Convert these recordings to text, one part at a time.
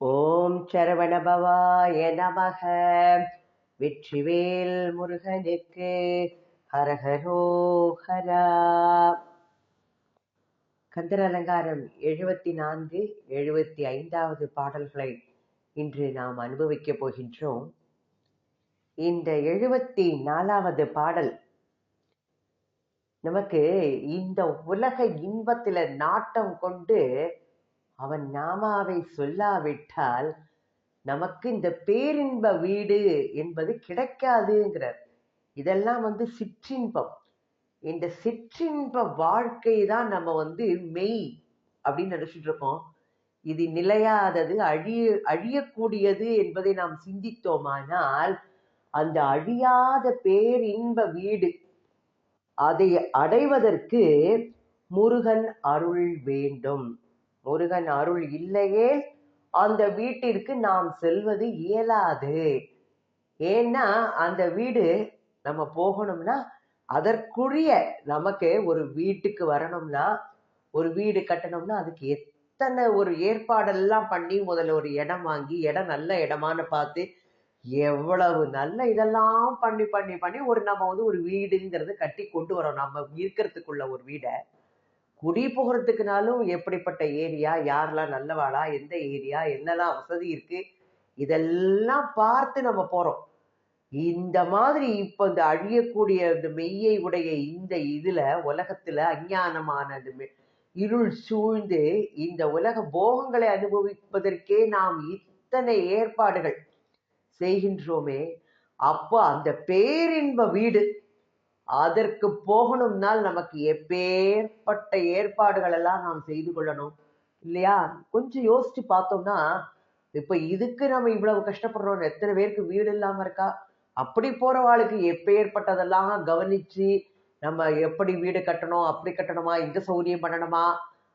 ஓம் சரவணபவாய நமக. வெற்றிவேல் முருகனுக்கு ஹரஹரோஹரா கந்தர் அலங்காரம் எழுபத்தி நான்கு எழுபத்தி ஐந்தாவது பாடல்களை இன்று நாம் அனுபவிக்கப் போகின்றோம். இந்த எழுபத்தி நாலாவது பாடல் நமக்கு இந்த உலக இன்பத்தில் நாட்டம் கொண்டு அவன் நாமாவை சொல்லாவிட்டால் நமக்கு இந்த பேரின்ப வீடு என்பது கிடைக்காதுங்கிறார். இதெல்லாம் வந்து சிற்றின்பம். இந்த சிற்றின்ப வாழ்க்கை தான் நம்ம வந்து மெய் அப்படின்னு நினைச்சிட்டு இருக்கோம். இது நிலையாதது அழிய அழியக்கூடியது என்பதை நாம் சிந்தித்தோமானால் அந்த அழியாத பேரின்ப வீடு அதை அடைவதற்கு முருகன் அருள் வேண்டும். முருகன் அருள் இல்லையே அந்த வீட்டிற்கு நாம் செல்வது இயலாது. ஏன்னா அந்த வீடு நம்ம போகணும்னா அதற்குரிய நமக்கு ஒரு வீட்டுக்கு வரணும்னா ஒரு வீடு கட்டணும்னா அதுக்கு எத்தனை ஒரு ஏற்பாடெல்லாம் பண்ணி முதல்ல ஒரு இடம் வாங்கி இடம் நல்ல இடமான்னு பார்த்து எவ்வளவு நல்ல இதெல்லாம் பண்ணி பண்ணி பண்ணி ஒரு நம்ம வந்து ஒரு வீடுங்கிறது கட்டி கொண்டு வரோம். நம்ம இருக்கிறதுக்குள்ள ஒரு வீடை. குடி போகிறதுக்குனாலும் எப்படிப்பட்ட ஏரியா? யாரெல்லாம் நல்லவாளா? எந்த ஏரியா? என்னெல்லாம் வசதி இருக்கு? இதெல்லாம் பார்த்து நம்ம போறோம். இந்த மாதிரி இப்ப இந்த அழியக்கூடிய இந்த மெய்யை உடைய இந்த இதுல உலகத்துல அஞ்ஞானமான இருள் சூழ்ந்து இந்த உலக போகங்களை அனுபவிப்பதற்கே நாம் இத்தனை ஏற்பாடுகள் செய்கின்றோமே அப்போ அந்த பேரின்ப வீடு அதற்கு போகணும்னால் நமக்கு எப்பேற்பட்ட ஏற்பாடுகள் எல்லாம் நாம் செய்து கொள்ளணும். இல்லையா? கொஞ்சம் யோசிச்சு பார்த்தோம்னா இப்ப இதுக்கு நம்ம இவ்வளவு கஷ்டப்படுறோம் எத்தனை பேருக்கு வீடு இல்லாம இருக்கா? அப்படி போறவாளுக்கு எப்பேற்பட்டதெல்லாம் கவனிச்சு நம்ம எப்படி வீடு கட்டணும் அப்படி கட்டணுமா இங்க சௌரியம் பண்ணணுமா?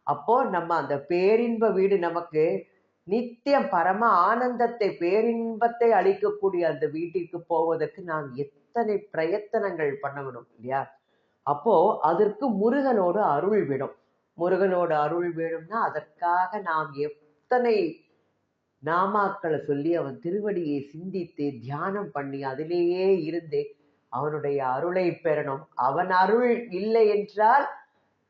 அப்போ நம்ம அந்த பேரின்ப வீடு நமக்கு நித்தியம் பரம ஆனந்தத்தை பேரின்பத்தை அளிக்கக்கூடிய அந்த வீட்டிற்கு போவதற்கு நாம் எத்தனை பிரயத்தனங்கள் பண்ணணும் இல்லையா? அப்போ அதற்கு முருகனோட அருள் வேணும் முருகனோட அருள் வேணும்னா அதற்காக நாம் எத்தனை நாமாக்களை சொல்லி அவன் திருவடியை சிந்தித்து தியானம் பண்ணி அதிலேயே இருந்து அவனுடைய அருளை பெறணும். அவன் அருள் இல்லை என்றால்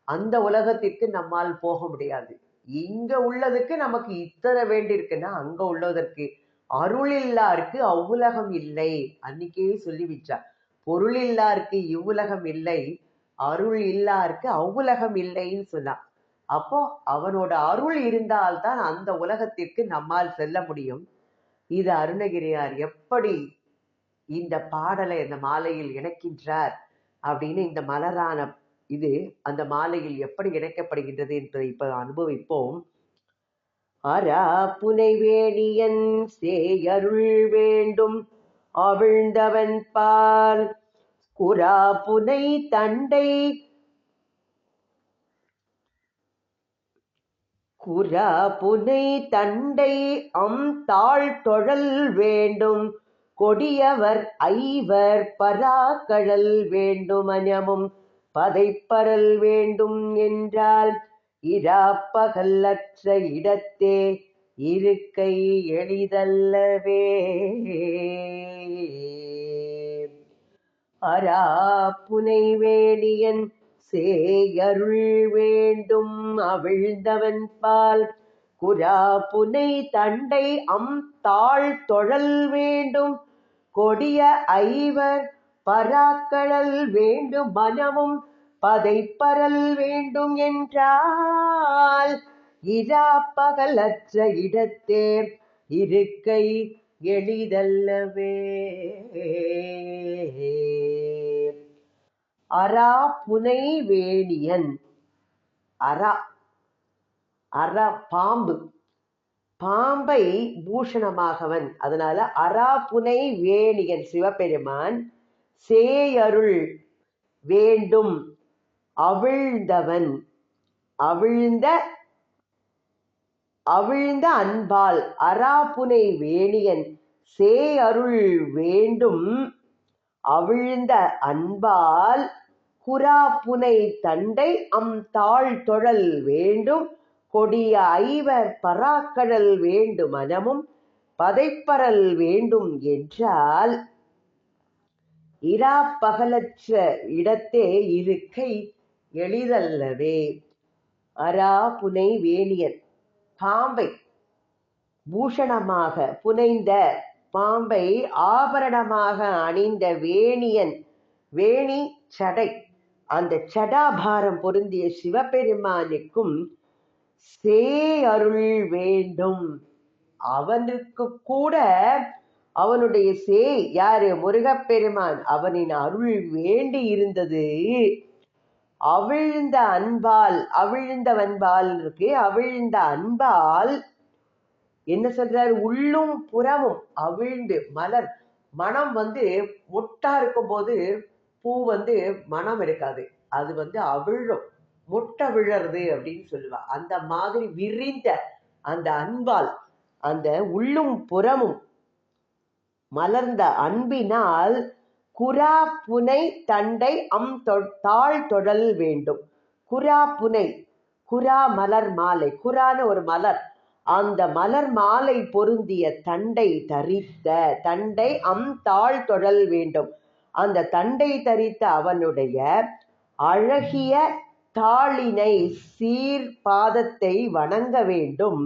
அந்த உலகத்திற்கு நம்மால் போக முடியாது. இங்க உள்ளதுக்கு நமக்கு இத்தனை வேண்டியிருக்குன்னா அங்க உள்ளதற்கு அருள் இல்லாருக்கு அவ்வுலகம் இல்லை. அன்னைக்கே சொல்லி வச்சா பொருள் இல்லாருக்கு இவ்வுலகம் இல்லை அருள் இல்லாருக்கு அவ்வுலகம் இல்லைன்னு சொன்னான் அப்போ அவனோட அருள் இருந்தால்தான் அந்த உலகத்திற்கு நம்மால் செல்ல முடியும். இது அருணகிரியார் எப்படி இந்த பாடலை இந்த மாலையில் இணைக்கின்றார் அப்படின்னு இந்த மலரான இது அந்த மாலையில் எப்படி இணைக்கப்படுகின்றது என்பதை இப்ப அனுபவிப்போம். அரா புனைவேணியன் சேயருள் வேண்டும். அவிழ்ந்தவன் பால் குரா புனை தண்டை. குரா புனை தண்டை அம் தாழ் தொழல் வேண்டும். கொடியவர் ஐவர் பராக்கழல் வேண்டும் அஞமும் பதைப்பரல் வேண்டும் என்றால் இராப்பகல்லற்ற இடத்தே இருக்கை எளிதல்லவே. அரா புனைவேலியன் சேயருள் வேண்டும் அவிழ்ந்தவன் பால். குரா புனை தண்டை அம் தாழ் தொழல் வேண்டும். கொடிய ஐவர் பராக்களல் வேண்டும் மனமும் பதைப்பரல் வேண்டும் என்றால் இரா பகலற்ற இடத்தே இருக்கை எளிதல்லவே. அரா புனை வேணியன் அரா அற பாம்பு. பாம்பை பூஷணமாகவன் அதனால அரா புனை வேணியன் சிவபெருமான் சேயருள் வேண்டும். அவிழ்ந்தவன் அவிழ்ந்த அவிழ்ந்த அன்பால் அராப்புனை வேணியன் சேயருள் வேண்டும். அவிழ்ந்த அன்பால் குராப்புனை தண்டை அம் தாழ் தொழல் வேண்டும். கொடிய ஐவர் பராக்கடல் வேண்டும். மனமும் பதைப்பரல் வேண்டும் என்றால் இரா பகலற்ற இடத்தே இருக்கை எளிதல்லவே. அரா புனை வேணியன் பாம்பை பூஷணமாக புனைந்த பாம்பை ஆபரணமாக அணிந்த வேணியன் வேணி சடை. அந்த சடாபாரம் பொருந்திய சிவபெருமானுக்கும் சே அருள் வேண்டும். அவனுக்கு கூட அவனுடைய சேய் யாரு? முருகப்பெருமான். அவனின் அருள் வேண்டி இருந்தது. அவிழ்ந்த அன்பால் அவிழ்ந்தவன்பால் இருக்கு. அவிழ்ந்த அன்பால் என்ன சொல்றாரு? உள்ளும் புறமும் அவிழ்ந்து மலர் மனம் வந்து மொட்டா இருக்கும்போது பூ வந்து மனம் இருக்காது. அது வந்து அவிழும் மொட்டை விழறது அப்படின்னு சொல்லுவா. அந்த மாதிரி விரிந்த அந்த அன்பால் அந்த உள்ளும் புறமும் மலர்ந்த அன்பினால் குரா புனை தண்டை அம் தாழ் தொடல் வேண்டும். குரா புனை குரா மலர் மாலை குரான ஒரு மலர். அந்த மலர் மாலை பொருந்திய தண்டை தரித்த தண்டை அம் தாழ் தொடல் வேண்டும். அந்த தண்டை தரித்த அவனுடைய அழகிய தாளினை சீர் பாதத்தை வணங்க வேண்டும்.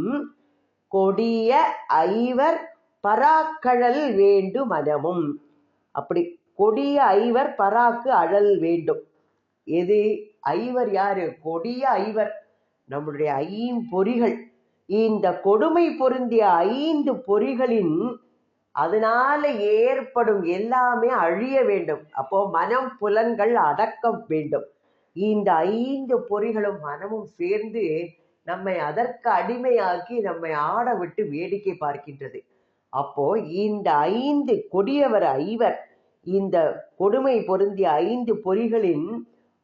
கொடிய ஐவர் பராக்கழல் வேண்டு மனமும் அப்படி கொடிய ஐவர் பராக்கு அழல் வேண்டும். எது? ஐவர் யாரு? கொடிய ஐவர். நம்முடைய ஐம்பொறிகள் இந்த கொடுமை பொருந்திய ஐந்து பொறிகளின் அதனால ஏற்படும் எல்லாமே அழிய வேண்டும். அப்போ மனம் புலன்கள் அடக்கம் வேண்டும். இந்த ஐந்து பொறிகளும் மனமும் சேர்ந்து நம்மை அதற்கு அடிமையாக்கி நம்மை ஆட விட்டு வேடிக்கை பார்க்கின்றது. அப்போ இந்த ஐந்து கொடியவர் ஐவர் இந்த கொடுமை பொருந்திய ஐந்து பொறிகளின்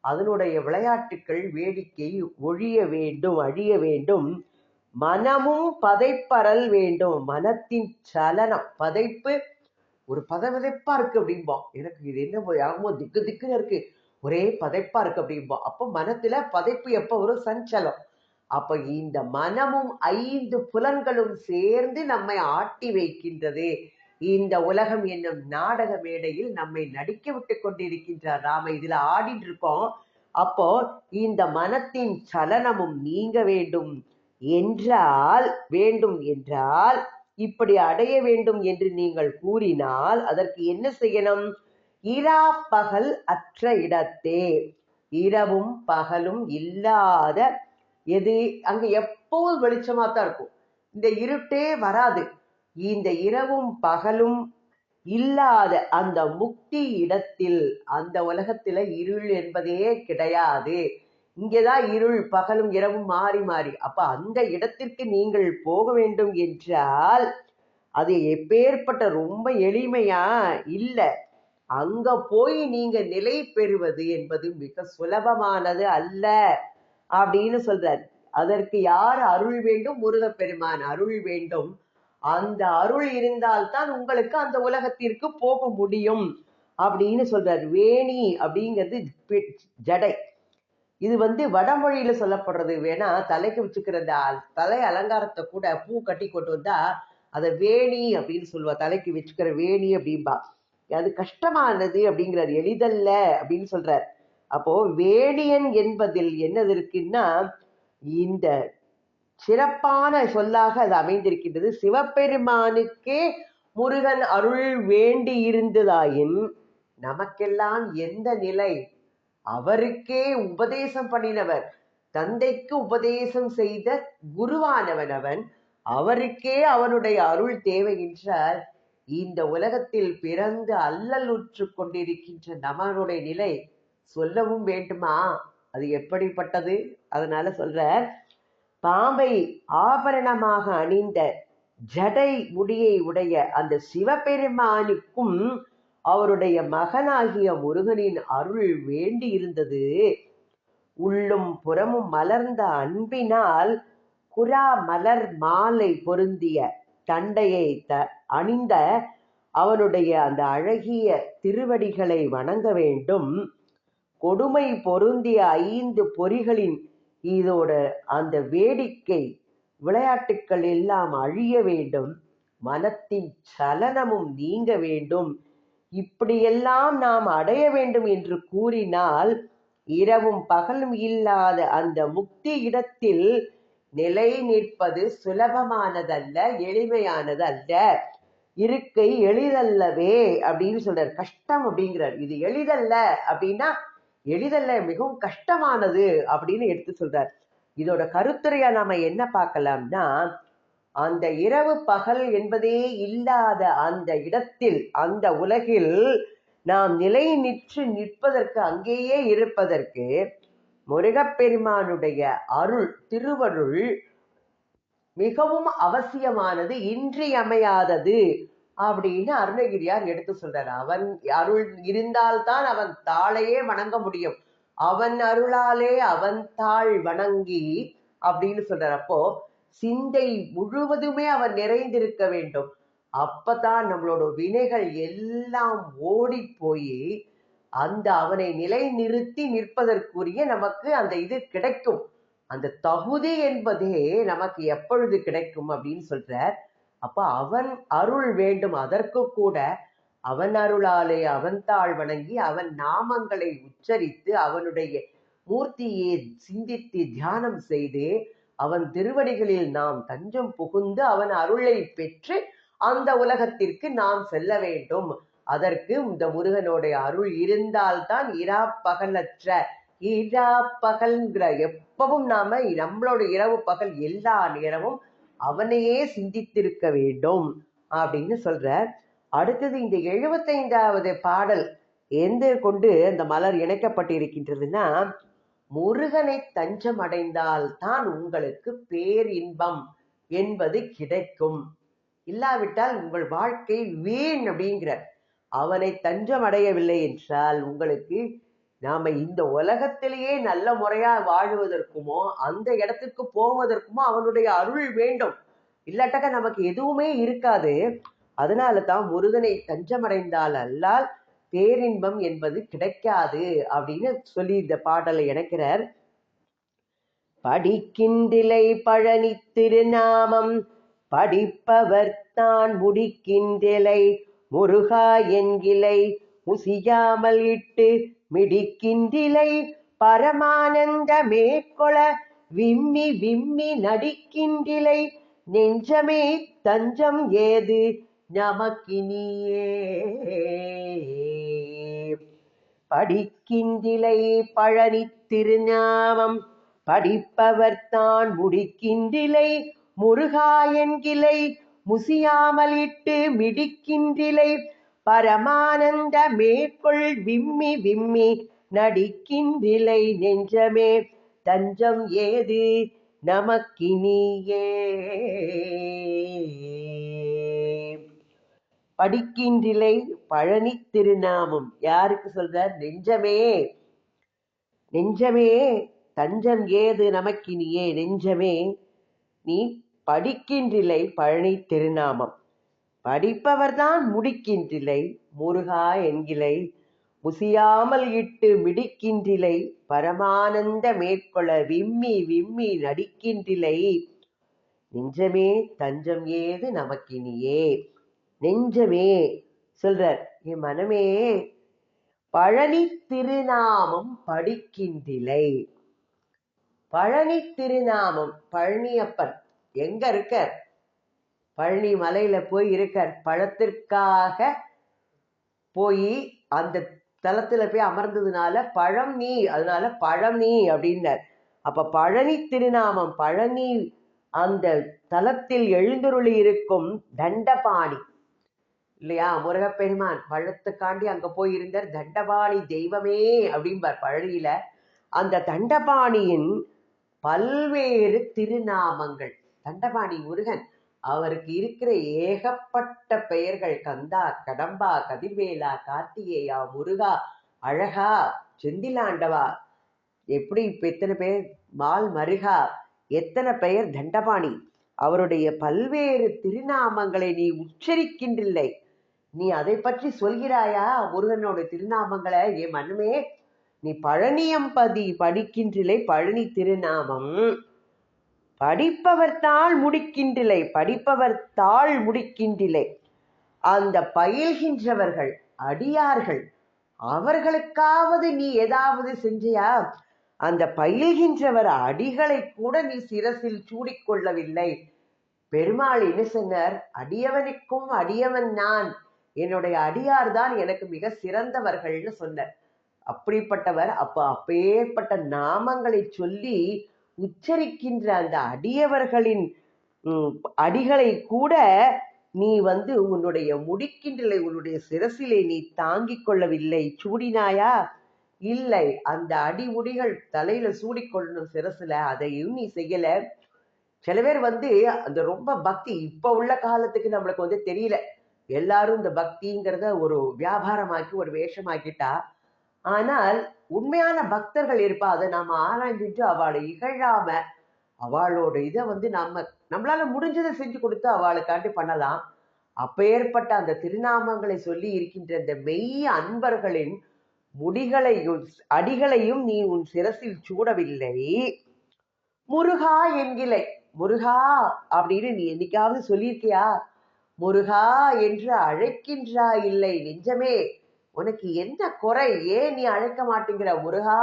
அதனுடைய விளையாட்டுக்கள் வேடிக்கை ஒழிய வேண்டும் அழிய வேண்டும். மனமும் பதைப்பறல் வேண்டும். மனத்தின் சலனம் பதைப்பு. ஒரு பதவிதைப்பா இருக்கு அப்படிம்போம் எனக்கு இது என்ன போய் ஆகுமோ? திக்கு திக்குன்னு இருக்கு. ஒரே பதைப்பா இருக்கு அப்படிம்போம் அப்போ மனத்துல பதைப்பு எப்போ வரும்? சஞ்சலம். அப்ப இந்த மனமும் ஐந்து புலன்களும் சேர்ந்து நம்மை ஆட்டி வைக்கின்றது. இந்த உலகம் என்னும் நாடக மேடையில் நம்மை நடிக்க விட்டு கொண்டிருக்கின்றார் நாம இதுல ஆடிட்டு இருக்கோம். அப்போ இந்த மனத்தின் சலனமும் நீங்க வேண்டும் என்றால் வேண்டும் என்றால் இப்படி அடைய வேண்டும் என்று நீங்கள் கூறினால் அதற்கு என்ன செய்யணும்? இரா பகல் அற்ற இடத்தே. இரவும் பகலும் இல்லாத எது அங்க எப்போதும் வெளிச்சமா தான் இருக்கும். இந்த இருட்டே வராது. இந்த இரவும் பகலும் இல்லாத அந்த முக்தி இடத்தில் அந்த உலகத்துல இருள் என்பதே கிடையாது. இங்கேதான் இருள் பகலும் இரவும் மாறி மாறி. அப்ப அந்த இடத்திற்கு நீங்கள் போக வேண்டும் என்றால் அது எப்பேற்பட்ட ரொம்ப எளிமையா இல்ல. அங்க போய் நீங்க நிலை பெறுவது என்பது மிக சுலபமானது அல்ல. அப்படின்னு சொல்றார். அதற்கு யார் அருள் வேண்டும்? முருகப்பெருமான் அருள் வேண்டும். அந்த அருள் இருந்தால்தான் உங்களுக்கு அந்த உலகத்திற்கு போக முடியும் அப்படின்னு சொல்றார். வேணி அப்படிங்கிறது ஜடை. இது வந்து வடமொழியில சொல்லப்படுறது. வேணா தலைக்கு வச்சுக்கிற அந்த தலை அலங்காரத்தை கூட பூ கட்டி கொண்டு வந்தா அதை வேணி அப்படின்னு சொல்லுவா. தலைக்கு வச்சுக்கிற வேணி அப்படின்பா அது கஷ்டமானது அப்படிங்கிறார். எளிதல்ல அப்படின்னு சொல்றார். அப்போ வேணியன் என்பதில் என்னது இருக்குன்னா இந்த சிறப்பான சொல்லாக அது அமைந்திருக்கின்றது. சிவபெருமானுக்கே முருகன் அருள் வேண்டி இருந்ததாயின் நமக்கெல்லாம் எந்த நிலை? அவருக்கே உபதேசம் பண்ணினவர் தந்தைக்கு உபதேசம் செய்த குருவானவன் அவன். அவருக்கே அவனுடைய அருள் தேவை என்றால் இந்த உலகத்தில் பிறந்து அல்லல் உற்று கொண்டிருக்கின்ற நம்மளுடைய நிலை சொல்லவும் வேண்டுமா? அது எப்படிப்பட்டது? அதனால சொல்றார் பாம்பை ஆபரணமாக அணிந்த ஜடை முடியை உடைய அந்த சிவபெருமானுக்கும் அவருடைய மகனாகிய முருகனின் அருள் வேண்டி இருந்தது உள்ளும் புறமும் மலர்ந்த அன்பினால் குரா மலர் மாலை பொருந்திய தண்டையை த அணிந்த அவனுடைய அந்த அழகிய திருவடிகளை வணங்க வேண்டும். கொடுமை பொருந்திய ஐந்து பொறிகளின் இதோட அந்த வேடிக்கை விளையாட்டுக்கள் எல்லாம் அழிய வேண்டும் மனத்தின் சலனமும் நீங்க வேண்டும். இப்படியெல்லாம் நாம் அடைய வேண்டும் என்று கூறினால் இரவும் பகலும் இல்லாத அந்த முக்தி இடத்தில் நிலை நிற்பது சுலபமானதல்ல எளிமையானதல்ல. இருக்கை எளிதல்லவே அப்படின்னு சொல்றார். கஷ்டம் அப்படிங்கிறார். இது எளிதல்ல அப்படின்னா எளிதல்ல மிகவும் கஷ்டமானது அப்படின்னு எடுத்து சொல்றார். இதோட கருத்துரையா நாம என்ன பார்க்கலாம்னா அந்த இரவு பகல் என்பதே இல்லாத அந்த இடத்தில் அந்த உலகில் நாம் நிலை நிற்று நிற்பதற்கு அங்கேயே இருப்பதற்கு முருகப்பெருமானுடைய அருள் திருவருள் மிகவும் அவசியமானது இன்றியமையாதது. அப்படின்னு அருணகிரியார் எடுத்து சொல்றார். அவன் அருள் இருந்தால்தான் அவன் தாளையே வணங்க முடியும். அவன் அருளாலே அவன் தாள் வணங்கி அப்படின்னு சொல்றார். அப்போ சிந்தை முழுவதுமே அவன் நிறைந்திருக்க வேண்டும். அப்பதான் நம்மளோட வினைகள் எல்லாம் ஓடி போய் அந்த அவனை நிலை நிறுத்தி நிற்பதற்குரிய நமக்கு அந்த இது கிடைக்கும். அந்த தகுதி என்பதே நமக்கு எப்பொழுது கிடைக்கும் அப்படின்னு சொல்றார். அப்ப அவன் அருள் வேண்டும். அதற்கு கூட அவன் அருளாலே அவன் தாழ் வணங்கி அவன் நாமங்களை உச்சரித்து அவனுடைய மூர்த்தியை சிந்தித்து தியானம் செய்து அவன் திருவடிகளில் நாம் தஞ்சம் புகுந்து அவன் அருளை பெற்று அந்த உலகத்திற்கு நாம் செல்ல வேண்டும். அதற்கு இந்த முருகனுடைய அருள் இருந்தால்தான் இரா பகலற்ற இரா பகல்ங்கிற எப்பவும் நாம நம்மளோட இரவு பகல் எல்லா நேரமும் அவனையே சிந்தித்திருக்க வேண்டும் அப்படின்னு சொல்ற அடுத்தது இந்த எழுபத்தைந்தாவது பாடல் எந்த கொண்டு அந்த மலர் இணைக்கப்பட்டிருக்கின்றதுன்னா முருகனை தஞ்சம் அடைந்தால் தான் உங்களுக்கு பேரின்பம் என்பது கிடைக்கும். இல்லாவிட்டால் உங்கள் வாழ்க்கை வீண் அப்படிங்கிற அவனை தஞ்சம் அடையவில்லை என்றால் உங்களுக்கு நாம இந்த உலகத்திலேயே நல்ல முறையா வாழுவதற்குமோ அந்த இடத்துக்கு போவதற்குமோ அவனுடைய அருள் வேண்டும். இல்லாட்டக்க நமக்கு எதுவுமே இருக்காது. அதனால தான் முருகனை தஞ்சமடைந்தால் அல்லால் பேரின்பம் என்பது கிடைக்காது அப்படின்னு சொல்லி இந்த பாடலை இணைக்கிறார். படிக்கின்றிலை பழனி திருநாமம் படிப்பவர் தான் முடிக்கின்றிலை. முருகா என்கிலை முசியாமல் இட்டு மிடிக்கின்றிலை பரமானந்த மேற்கொள விம்மி விம்மி நடிக்கின்றிலை நெஞ்சமே தஞ்சம் ஏது நமக்கினியே. படிக்கின்றிலை பழனி திருநாமம் படிப்பவர் தான் முடிக்கின்றிலை முருகா என்கிலை முசியாமல் மிடிக்கின்றிலை பரமானந்த மேற்கொள் விம்மி விம்மி நடிக்கின்றிலை நெஞ்சமே தஞ்சம் ஏது நமக்கினியே? படிக்கின்றிலை பழனி திருநாமம். யாருக்கு சொல்றார்? நெஞ்சமே. நெஞ்சமே தஞ்சம் ஏது நமக்கினியே? நெஞ்சமே நீ படிக்கின்றிலை பழனி திருநாமம். படிப்பவர்தான் முடிக்கின்றிலை முருகா என்கிலை. முசியாமல் இட்டு மிடிக்கின்றிலை பரமானந்த மேற்கொள்ள விம்மி விம்மி நடிக்கின்றிலை. நெஞ்சமே தஞ்சம் ஏது நமக்கினியே? நெஞ்சமே சொல்றார் என் மனமே. பழனி திருநாமம் படிக்கின்றிலை. பழனி திருநாமம் பழனியப்பன் எங்க இருக்கார்? பழனி மலையில் போய் இருக்கார். பழத்திற்காக போய் அந்த தலத்தில் போய் அமர்ந்ததுனால பழம் நீ அதனால பழம் நீ அப்படின்னார். அப்போ பழனி திருநாமம் பழனி அந்த தலத்தில் எழுந்தருளி இருக்கும் தண்டபாணி இல்லையா? முருகப்பெருமான் பழத்துக்காண்டி அங்கே போய் இருந்தார். தண்டபாணி தெய்வமே அப்படிம்பார் பழனியில. அந்த தண்டபாணியின் பல்வேறு திருநாமங்கள். தண்டபாணி முருகன் அவருக்கு இருக்கிற ஏகப்பட்ட பெயர்கள். கந்தா கடம்பா கதிர்வேலா கார்த்திகேயா முருகா அழகா செந்திலாண்டவா. எப்படி இப்ப எத்தனை பேர்? மால் மருகா. எத்தனை பெயர்? தண்டபாணி. அவருடைய பல்வேறு திருநாமங்களை நீ உச்சரிக்கின்றில்லை. நீ அதை பற்றி சொல்கிறாயா? முருகனோட திருநாமங்களை? என் மனமே நீ பழனியம்பதி படிக்கின்றில்லை. பழனி திருநாமம். படிப்பவர் தாள் முடிக்கின்றிலை படிப்பவர் தாள் முடிக்கின்றிலை. அந்த பயில்கின்றவர்கள் அடியார்கள் அவர்களுக்காவது நீ ஏதாவது செஞ்சியா? அந்த பயில்கின்றவர் அடிகளை கூட நீ சிரசில் சூடிக்கொள்ளவில்லை. பெருமாள் என்ன சொன்னார் அடியவனுக்கும் அடியவன் நான். என்னுடைய அடியார் தான் எனக்கு மிக சிறந்தவர்கள்னு சொன்னார். அப்படிப்பட்டவர் அப்ப அப்பேற்பட்ட நாமங்களை சொல்லி உச்சரிக்கின்ற அந்த அடியவர்களின் அடிகளை கூட நீ வந்து உன்னுடைய முடிக்கின்றலை உன்னுடைய சிரசிலே நீ தாங்கிக் கொள்ளவில்லை. சூடினாயா? இல்லை. அந்த அடி முடிகள் தலையில சூடிக்கொள்ளணும் சிரசுல அதையும் நீ செய்யல. சில பேர் வந்து அந்த ரொம்ப பக்தி இப்ப உள்ள காலத்துக்கு நம்மளுக்கு வந்து தெரியல. எல்லாரும் இந்த பக்திங்கிறத ஒரு வியாபாரமாக்கி ஒரு வேஷமாக்கிட்டா. ஆனால் உண்மையான பக்தர்கள் இருப்பா. அதை நாம ஆராய்ஞ்சிட்டு அவளை இகழாம அவளோட இதை வந்து நம்ம நம்மளால முடிஞ்சதை செஞ்சு கொடுத்து அவளுக்காண்டி பண்ணலாம். அப்பேற்பட்ட அந்த திருநாமங்களை சொல்லி இருக்கின்ற இந்த மெய் அன்பர்களின் முடிகளையும் அடிகளையும் நீ உன் சிரசில் சூடவில்லை. முருகா என்கிலை முருகா அப்படின்னு நீ என்னைக்காவது சொல்லியிருக்கியா? முருகா என்று அழைக்கின்றா இல்லை நெஞ்சமே. உனக்கு என்ன குறை? ஏன் நீ அழைக்க மாட்டேங்கிற? முருகா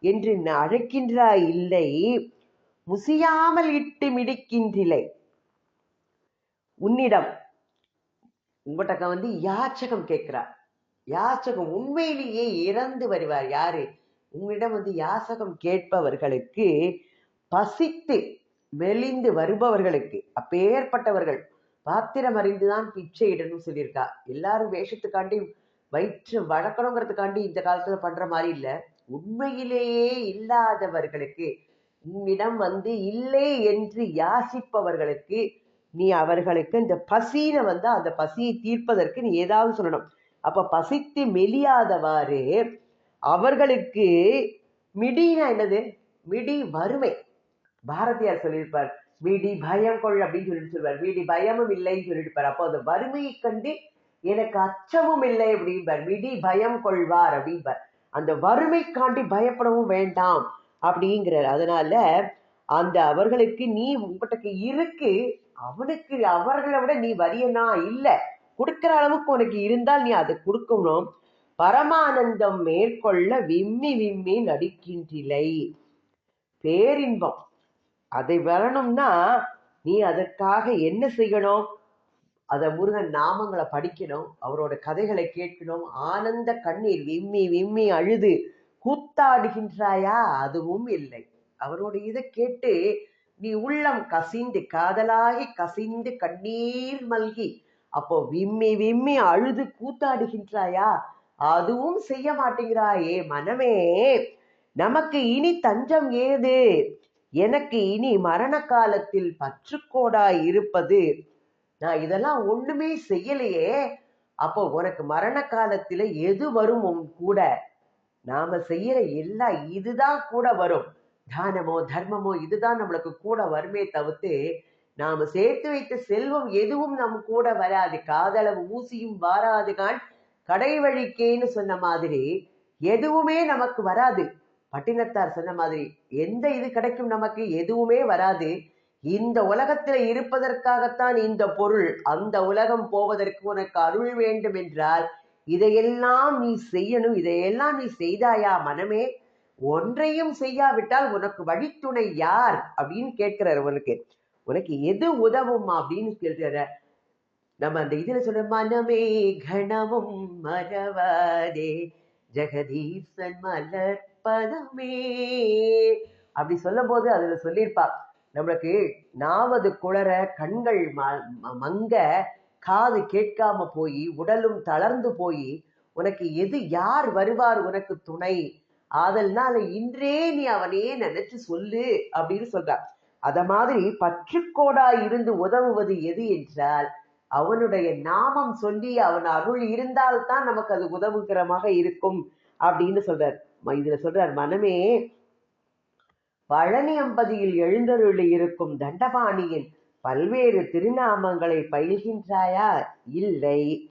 என்று அழைக்கின்றாய் இல்லை. முசியாமல் இட்டு மிடிக்கின்றிலை. உன்னிடம் உங்கட்டக்க வந்து யாச்சகம் கேட்கிறார். யாச்சகம் உண்மையிலேயே இறந்து வருவார். யாரு? உங்களிடம் வந்து யாசகம் கேட்பவர்களுக்கு பசித்து மெலிந்து வருபவர்களுக்கு அப்பேற்பட்டவர்கள். பாத்திரம் அறிந்துதான் பிச்சை இடணும் சொல்லியிருக்கா. எல்லாரும் வேஷத்துக்காண்டி வயிற்று வளர்க்கணுங்கிறதுக்காண்டி இந்த காலத்துல பண்ற மாதிரி இல்ல. உண்மையிலேயே இல்லாதவர்களுக்கு உன்னிடம் வந்து இல்லை என்று யாசிப்பவர்களுக்கு நீ அவர்களுக்கு இந்த பசியில வந்து அந்த பசியை தீர்ப்பதற்கு நீ ஏதாவது சொல்லணும். அப்ப பசித்து மெலியாதவாறு அவர்களுக்கு மிடினா என்னது? மிடி வறுமை. பாரதியார் சொல்லியிருப்பார் மிடி பயம் கொள் அப்படின்னு சொல்லிட்டு சொல்வார். மிடி பயமும் இல்லைன்னு சொல்லியிருப்பார் அப்போ அந்த வறுமையை கண்டு எனக்கு அச்சமும் இல்லை அப்படிம்பார். விடி பயம் கொள்வார் அப்படிம்பார். அந்த வறுமைக்காண்டி பயப்படவும் வேண்டாம் அப்படிங்கிறார். அதனால அந்த அவர்களுக்கு நீ உங்ககிட்ட இருக்கு. அவனுக்கு அவர்களை விட நீ வரியனா இல்ல. கொடுக்கிற அளவுக்கு உனக்கு இருந்தால் நீ அதை கொடுக்கணும். பரமானந்தம் மேற்கொள்ள விம்மி விம்மி நடிக்கின்றிலை. பேரின்பம். அதை வரணும்னா நீ அதற்காக என்ன செய்யணும்? அத முருகன் நாமங்களை படிக்கணும் அவரோட கதைகளை கேட்கணும் ஆனந்த கண்ணீர் விம்மி விம்மி அழுது கூத்தாடுகின்றாயா? அதுவும் இல்லை. அவரோட இதை கேட்டு நீ உள்ளம் கசிந்து காதலாகி கசிந்து கண்ணீர் மல்கி அப்போ விம்மி விம்மி அழுது கூத்தாடுகின்றாயா? அதுவும் செய்ய மாட்டேங்கிறாயே மனமே. நமக்கு இனி தஞ்சம் ஏது? எனக்கு இனி மரண காலத்தில் பற்றுக்கோடாய் இருப்பது. நான் இதெல்லாம் ஒண்ணுமே செய்யலையே. அப்போ உனக்கு மரண காலத்துல எது வரும் உன் கூட? நாம செய்யற எல்லா இதுதான் கூட வரும். தானமோ தர்மமோ இதுதான் நம்மளுக்கு கூட வருமே தவிர்த்து நாம சேர்த்து வைத்த செல்வம் எதுவும் நம் கூட வராது. காதளவு ஊசியும் வாராதுகான் கடை வழிக்கேன்னு சொன்ன மாதிரி எதுவுமே நமக்கு வராது. பட்டினத்தார் சொன்ன மாதிரி எந்த இது கிடைக்கும் நமக்கு? எதுவுமே வராது. இந்த உலகத்துல இருப்பதற்காகத்தான் இந்த பொருள் அந்த உலகம் போவதற்கு உனக்கு அருள் வேண்டும் என்றால் இதையெல்லாம் நீ செய்யணும் இதையெல்லாம் நீ செய்தாயா மனமே? ஒன்றையும் செய்யாவிட்டால் உனக்கு வழித்துணை யார்? அப்படின்னு கேட்கிறார் உனக்கு உனக்கு எது உதவும் அப்படின்னு கேட்கிற நம்ம அந்த இதுல சொல்ற மனமே கணமும் மறவாதே ஜெகதீசன் மலர் பதமே. அப்படி சொல்லும் போது அதுல சொல்லியிருப்பா நம்மளுக்கு நாவது குளற கண்கள் ம- ம- மங்க காது கேட்காம போய் உடலும் தளர்ந்து போய் உனக்கு எது யார் வருவார் உனக்கு துணை? ஆதல்னால இன்றே நீ அவனையே நினைச்சு சொல்லு அப்படின்னு சொல்றார் அத மாதிரி பற்றுக்கோடா இருந்து உதவுவது எது என்றால் அவனுடைய நாமம் சொல்லி அவன் அருள் இருந்தால்தான் நமக்கு அது உதவுகிறமாக இருக்கும் அப்படின்னு சொல்றார். ம- இதுல சொல்றார் மனமே பழனி அம்பதியில் எழுந்தருளி இருக்கும் தண்டபாணியின் பல்வேறு திருநாமங்களை பயில்கின்றாயா இல்லை.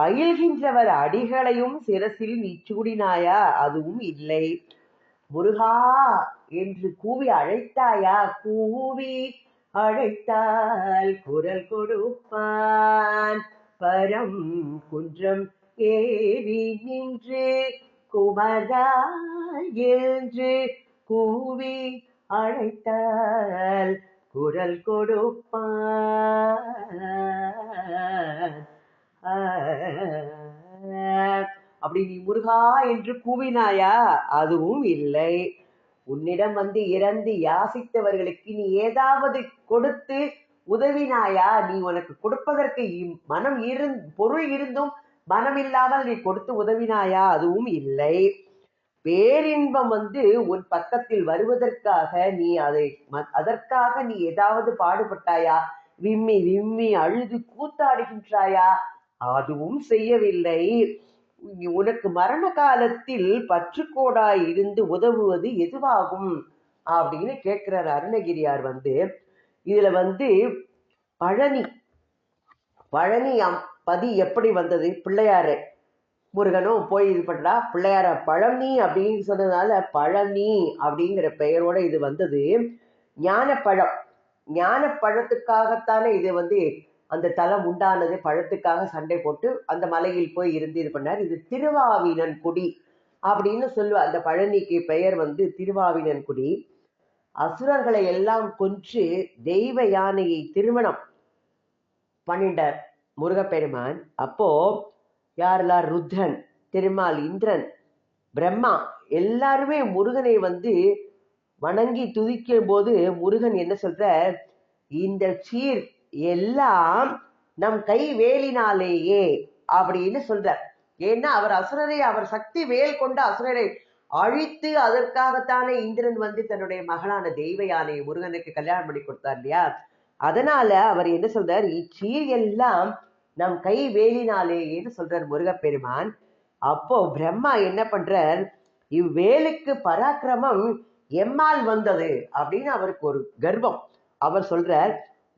பயில்கின்றவர் அடிகளையும் சிரசில் நீச்சூடினாயா? அதுவும் இல்லை. முருகா என்று கூவி அழைத்தாயா? கூவி அழைத்தால் குரல் கொடுப்பான். பரம் குன்றம் ஏறி நின்று குமரா என்று கூவி அழைத்தால் குரல் கொடுப்பான் அப்படி நீ முருகா என்று கூவினாயா? அதுவும் இல்லை. உன்னிடம் வந்து இறந்து யாசித்தவர்களுக்கு நீ ஏதாவது கொடுத்து உதவினாயா? நீ உனக்கு கொடுப்பதற்கு இம்- மனம் இருந் பொருள் இருந்தும் மனம் இல்லாமல் நீ கொடுத்து உதவினாயா? அதுவும் இல்லை. பேரின்பம் வந்து உன் பக்கத்தில் வருவதற்காக நீ அதை ம- அதற்காக நீ ஏதாவது பாடுபட்டாயா? விம்மி விம்மி அழுது கூத்தாடுகின்றாயா? அதுவும் செய்யவில்லை. உனக்கு மரண காலத்தில் பற்றுக்கோடாய் இருந்து உதவுவது எதுவாகும்? அப்படின்னு கேட்கிறார் அருணகிரியார் வந்து. இதுல வந்து பழனி பழனி பதி எப்படி வந்தது? பிள்ளையாரு முருகனும் போய் இது பண்ணா பிள்ளையார பழனி அப்படின்னு சொன்னதுனால பழனி அப்படிங்கிற பெயரோட இது வந்தது. ஞானப்பழம். ஞானப்பழத்துக்காகத்தானே இது வந்து அந்த தலம் உண்டானது. பழத்துக்காக சண்டை போட்டு அந்த மலையில் போய் இருந்து இது பண்ணார். இது திருவாவினன் குடி அப்படின்னு சொல்லுவா. அந்த பழனிக்கு பெயர் வந்து திருவாவினன் குடி. அசுரர்களை எல்லாம் கொன்று தெய்வ யானையை திருமணம் பண்ணிட்டார் முருகப்பெருமான். அப்போ யாரெல்லாம் ருத்ரன் திருமால் இந்திரன் பிரம்மா. எல்லாருமே முருகனை வந்து வணங்கி துதிக்கும் போது முருகன் என்ன சொல்ற இந்த சீர் எல்லாம் நம் கை வேலினாலேயே அப்படின்னு சொல்றார். ஏன்னா அவர் அசுரரை அவர் சக்தி வேல் கொண்ட அசுரரை அழித்து அதற்காகத்தானே இந்திரன் வந்து தன்னுடைய மகளான தெய்வ யானையை முருகனுக்கு கல்யாணம் பண்ணி கொடுத்தார் இல்லையா? அதனால அவர் என்ன சொல்றார்? இச்சீர் எல்லாம் நம் கை வேலினாலேயேன்னு சொல்றார் முருகப்பெருமான். அப்போ பிரம்மா என்ன பண்றார்? இவ்வேலுக்கு பராக்கிரமம் எம்மால் வந்தது அப்படின்னு அவருக்கு ஒரு கர்வம். அவர் சொல்றார்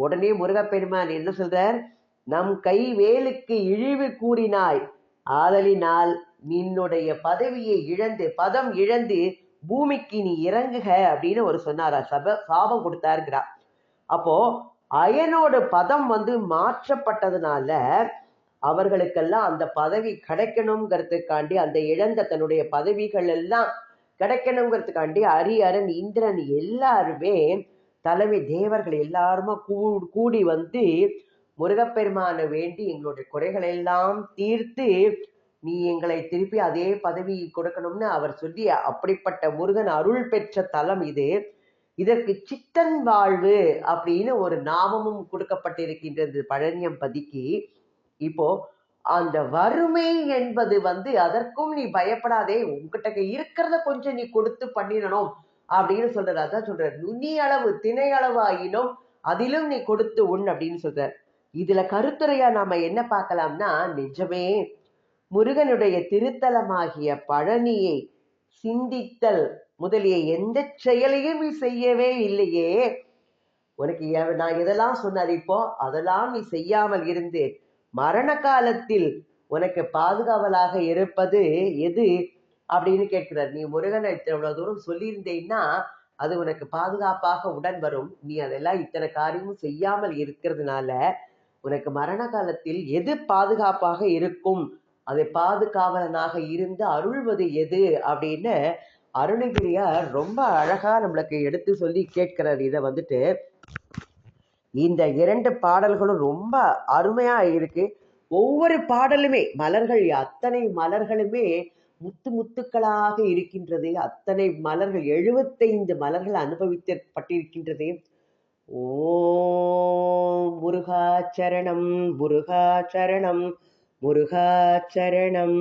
உடனே முருகப்பெருமான் என்ன சொல்றார்? நம் கை வேலுக்கு இழிவு கூறினாய் ஆதலினால் நின்னுடைய பதவியை இழந்து பதம் இழந்து பூமிக்கு நீ இறங்குக அப்படின்னு ஒரு சொன்னாரா? சப சாபம் கொடுத்தாருங்கிறா அப்போ அயனோட பதம் வந்து மாற்றப்பட்டதுனால அவர்களுக்கெல்லாம் அந்த பதவி கிடைக்கணுங்கிறதுக்காண்டி அந்த இழந்த தன்னுடைய பதவிகள் எல்லாம் கிடைக்கணுங்கிறதுக்காண்டி அரியரன் இந்திரன் எல்லாருமே தலைமை தேவர்கள் எல்லாருமே கூடி வந்து முருகப்பெருமானை வேண்டி எங்களுடைய குறைகளை எல்லாம் தீர்த்து நீ எங்களை திருப்பி அதே பதவி கொடுக்கணும்னு அவர் சொல்லி அப்படிப்பட்ட முருகன் அருள் பெற்ற தலம் இது. இதற்கு சித்தன் வாழ்வு அப்படின்னு ஒரு நாமமும் கொடுக்கப்பட்டிருக்கின்றது பழனியம்பதிக்கு. இப்போ அந்த வறுமை என்பது வந்து அதற்கும் நீ பயப்படாதே உங்ககிட்ட இருக்கிறத கொஞ்சம் நீ கொடுத்து பண்ணிடணும் அப்படின்னு சொல்றாரு. அதான் சொல்றாரு. நுனி அளவு திணை அளவு ஆயினும் அதிலும் நீ கொடுத்து உண் அப்படின்னு சொல்ற இதுல கருத்துரையா நாம என்ன பார்க்கலாம்னா நிஜமே முருகனுடைய திருத்தலமாகிய பழனியை சிந்தித்தல் முதலிய எந்த செயலையும் நீ செய்யவே இல்லையே. உனக்கு நான் எதெல்லாம் சொன்னது இப்போ அதெல்லாம் நீ செய்யாமல் இருந்து மரண காலத்தில் உனக்கு பாதுகாவலாக இருப்பது எது அப்படின்னு கேட்கிறார். நீ முருகனை இவ்வளவு தூரம் சொல்லியிருந்தேன்னா அது உனக்கு பாதுகாப்பாக உடன் வரும். நீ அதெல்லாம் இத்தனை காரியமும் செய்யாமல் இருக்கிறதுனால உனக்கு மரண காலத்தில் எது பாதுகாப்பாக இருக்கும்? அதை பாதுகாவலனாக இருந்து அருள்வது எது? அப்படின்னு அருணகிரியார் ரொம்ப அழகா நம்மளுக்கு எடுத்து சொல்லி கேட்கிறார். இதை வந்துட்டு இந்த இரண்டு பாடல்களும் ரொம்ப அருமையா இருக்கு. ஒவ்வொரு பாடலுமே மலர்கள் அத்தனை மலர்களுமே முத்து முத்துக்களாக இருக்கின்றது அத்தனை மலர்கள் எழுபத்தைந்து மலர்கள் அனுபவிக்கப்பட்டிருக்கின்றது ஓம் முருகாச்சரணம் முருகாச்சரணம் முருகாச்சரணம்.